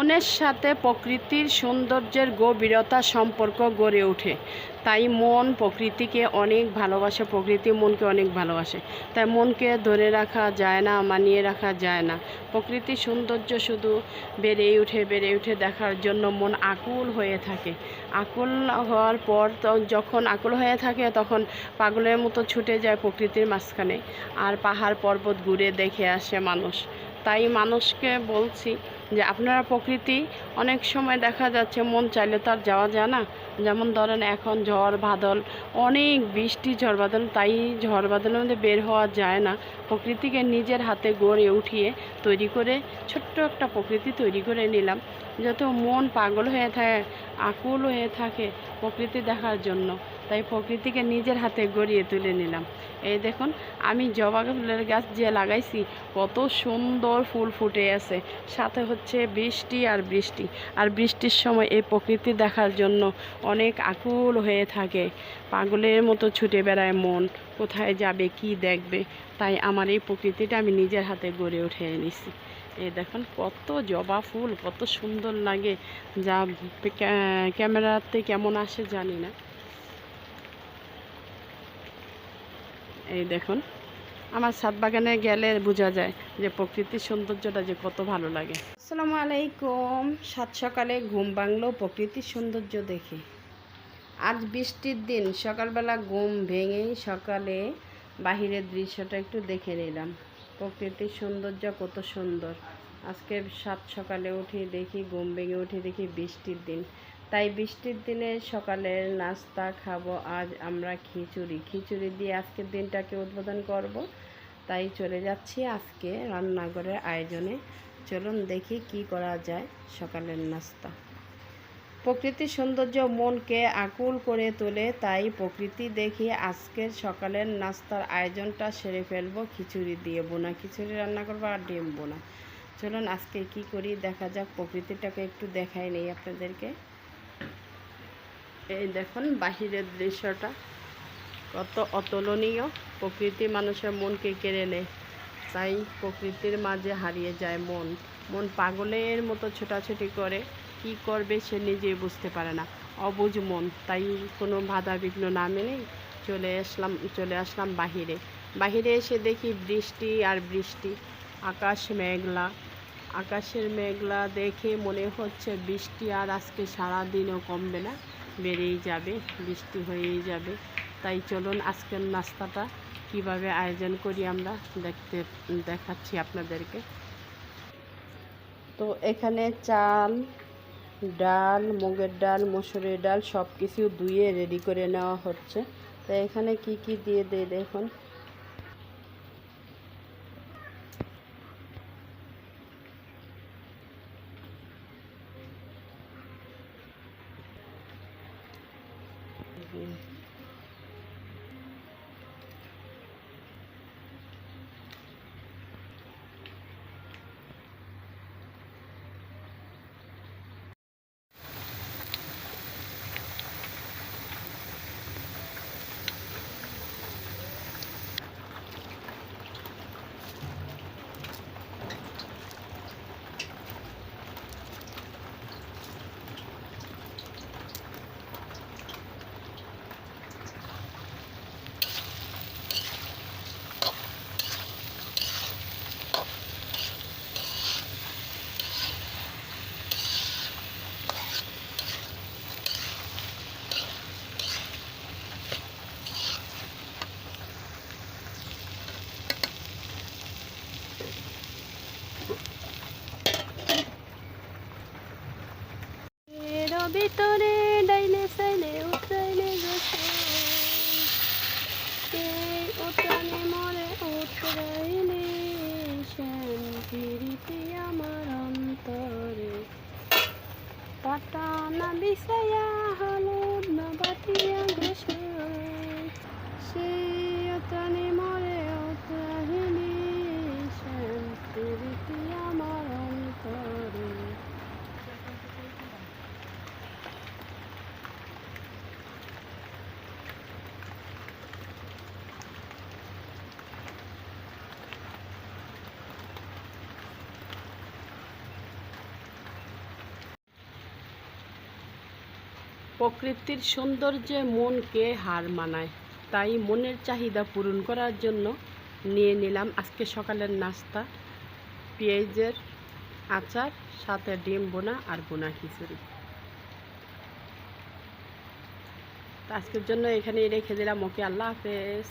মনের সাথে প্রকৃতির সৌন্দর্যের গভীরতা সম্পর্ক গড়ে ওঠে। তাই মন প্রকৃতিকে অনেক ভালোবাসে, প্রকৃতি মনকে অনেক ভালোবাসে। তাই মনকে ধরে রাখা যায় না, মানিয়ে রাখা যায় না। প্রকৃতির সৌন্দর্য শুধু বেড়ে উঠে বেড়ে উঠে দেখার জন্য মন আকুল হয়ে থাকে। আকুল হওয়ার পর যখন আকুল হয়ে থাকে, তখন পাগলের মতো ছুটে যায় প্রকৃতির মাঝখানে। আর পাহাড় পর্বত ঘুরে দেখে আসে মানুষ। তাই মানুষকে বলছি যে আপনারা প্রকৃতি, অনেক সময় দেখা যাচ্ছে মন চাইলে তো আর যাওয়া যায় না। যেমন ধরেন এখন ঝড়, বাদল, অনেক বৃষ্টি, ঝড়, বাদল, তাই ঝড়, বাদলের মধ্যে বের হওয়া যায় না। প্রকৃতিকে নিজের হাতে গড়ে উঠিয়ে তৈরি করে ছোট্ট একটা প্রকৃতি তৈরি করে নিলাম। যত মন পাগল হয়ে থাকে আকুল হয়ে থাকে প্রকৃতি দেখার জন্য। তাই প্রকৃতিকে নিজের হাতে গড়িয়ে তুলে নিলাম। এই দেখুন, আমি জবা ফুলের গাছ যে লাগাইছি, কত সুন্দর ফুল ফুটে আছে। সাথে হচ্ছে বৃষ্টি আর বৃষ্টি। আর বৃষ্টির সময় এই প্রকৃতি দেখার জন্য অনেক আকুল হয়ে থাকে। পাগলের মতো ছুটে বেড়ায় মন, কোথায় যাবে, কি দেখবে? তাই আমার এই প্রকৃতিটা আমি নিজের হাতে গড়ে উঠে এনেছি। এই দেখুন, কত জবা ফুল, কত সুন্দর লাগে। যা ক্যামেরাতে কেমন আসে জানি না। এই দেখুন, আমার ছাদ বাগানে গেলে বোঝা যায় যে প্রকৃতির সৌন্দর্যটা যে কত ভালো লাগে। আসসালামু আলাইকুম, সাত সকালে ঘুম ভাঙলো প্রকৃতির সৌন্দর্য দেখে। আজ বৃষ্টির দিন, সকালবেলা ঘুম ভেঙে সকালে বাহিরের দৃশ্যটা একটু দেখে নিলাম। প্রকৃতির সৌন্দর্য কত সুন্দর। আজকে সাত সকালে উঠে দেখি, ঘুম ভেঙে উঠে দেখি বৃষ্টির দিন। তাই বৃষ্টির দিনে সকালের নাস্তা খাব। আজ আমরা খিচুড়ি। খিচুড়ি দিয়ে আজকের দিনটাকে উদ্বোধন করব। তাই চলে যাচ্ছি আজকে রান্নাঘরের আয়োজনে। চলুন দেখি কি করা যায় সকালের নাস্তা। প্রকৃতির সৌন্দর্য মনকে আকুল করে তোলে, তাই প্রকৃতি দেখি আজকের সকালের নাস্তার আয়োজনটা সেরে ফেলব। খিচুড়ি দিয়ে বোনা। খিচুড়ি রান্না করব আর ডিম বোনা। চলুন আজকে কি করি দেখা যাক। প্রকৃতিটাকে একটু দেখাই নেই আপনাদেরকে। এই দেখুন বাহিরের দৃশ্যটা। কত অতুলনীয়। প্রকৃতি মানুষের মনকে কেড়ে নেয়। তাই প্রকৃতির মাঝে হারিয়ে যায় মন। মন পাগলের মতো ছোটাছুটি করে। কি করবে সে নিজেই বুঝতে পারে না। অবুঝ মন। তাই কোনো বাধা বিঘ্ন না মেনে চলে আসলাম চলে আসলাম বাহিরে। বাহিরে এসে দেখি বৃষ্টি আর বৃষ্টি। আকাশ মেঘলা। আকাশের মেঘলা দেখে মনে হচ্ছে বৃষ্টি আর আজকে সারাদিনও কমবে না। বেড়েই যাবে, বৃষ্টি হয়েই যাবে। তাই চলুন আজকের নাস্তাটা কীভাবে আয়োজন করি আমরা দেখতে, দেখাচ্ছি আপনাদেরকে। তো এখানে চাল, ডাল, মুগের ডাল, মসুরের ডাল সব কিছু ধুয়ে রেডি করে নেওয়া হচ্ছে। তো এখানে কি কি দিয়ে দেয় দেখুন। you. ভিতরে প্রকৃতির সৌন্দর্যে মনকে হার মানায়। তাই মনের চাহিদা পূরণ করার জন্য নিয়ে নিলাম আজকে সকালের নাস্তা। পেঁয়াজের আচার, সাথে ডিম বোনা আর বোনা খিচুড়ি। আজকের জন্য এখানেই রেখে দিলাম। ওকে, আল্লাহ হাফেজ।